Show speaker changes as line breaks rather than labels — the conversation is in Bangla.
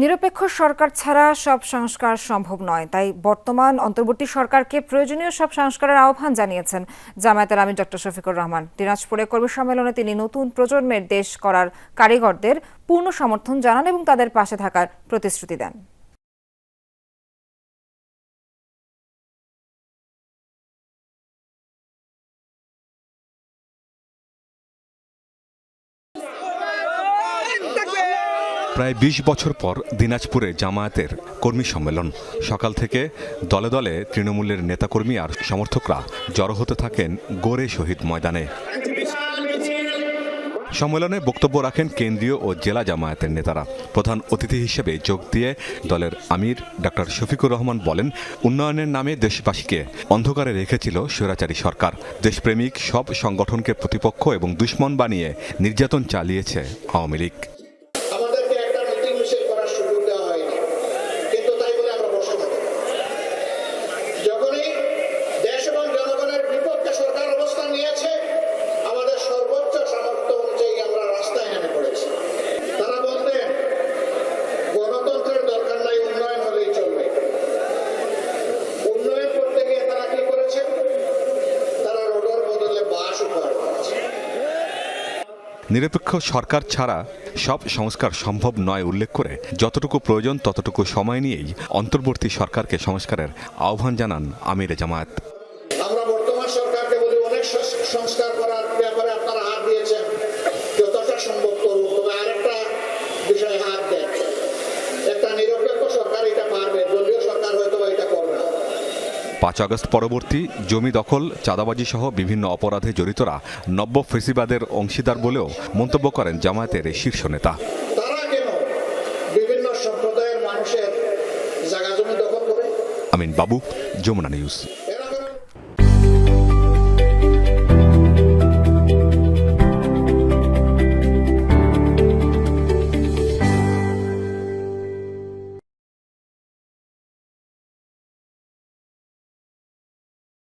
নিরপেক্ষ সরকার ছাড়া সব সংস্কার সম্ভব নয়, তাই বর্তমান অন্তর্বর্তী সরকারকে প্রয়োজনীয় সব সংস্কারের আহ্বান জানিয়েছেন জামায়াতের আমি ডক্টর শফিকুর রহমান। দিনাজপুরে কর্মী সম্মেলনে তিনি নতুন প্রজন্মের দেশ করার কারিগরদের পূর্ণ সমর্থন জানান এবং তাদের পাশে থাকার প্রতিশ্রুতি দেন।
প্রায় ২০ বছর পর দিনাজপুরে জামায়াতের কর্মী সম্মেলন। সকাল থেকে দলে দলে তৃণমূলের নেতাকর্মী আর সমর্থকরা জড়ো হতে থাকেন গোরে শহীদ ময়দানে। সম্মেলনে বক্তব্য রাখেন কেন্দ্রীয় ও জেলা জামায়াতের নেতারা। প্রধান অতিথি হিসেবে যোগ দিয়ে দলের আমির ডক্টর শফিকুর রহমান বলেন, উন্নয়নের নামে দেশবাসীকে অন্ধকারে রেখেছিল স্বৈরাচারী সরকার। দেশপ্রেমিক সব সংগঠনকে প্রতিপক্ষ এবং দুশ্মন বানিয়ে নির্যাতন চালিয়েছে আওয়ামী লীগ। নিরপেক্ষ সরকার ছাড়া সব সংস্কার সম্ভব নয় উল্লেখ করে যতটুকু প্রয়োজন ততটুকু সময় নিয়েই অন্তর্বর্তী সরকারকে সংস্কারের আহ্বান জানান আমির জামায়াত। পাঁচ আগস্ট পরবর্তী জমি দখল চাঁদাবাজি সহ বিভিন্ন অপরাধে জড়িতরা নব্য ফেসিবাদের অংশীদার বলেও মন্তব্য করেন জামায়াতের এই শীর্ষ নেতা। আমিন বাবু যমুনা নিউজ।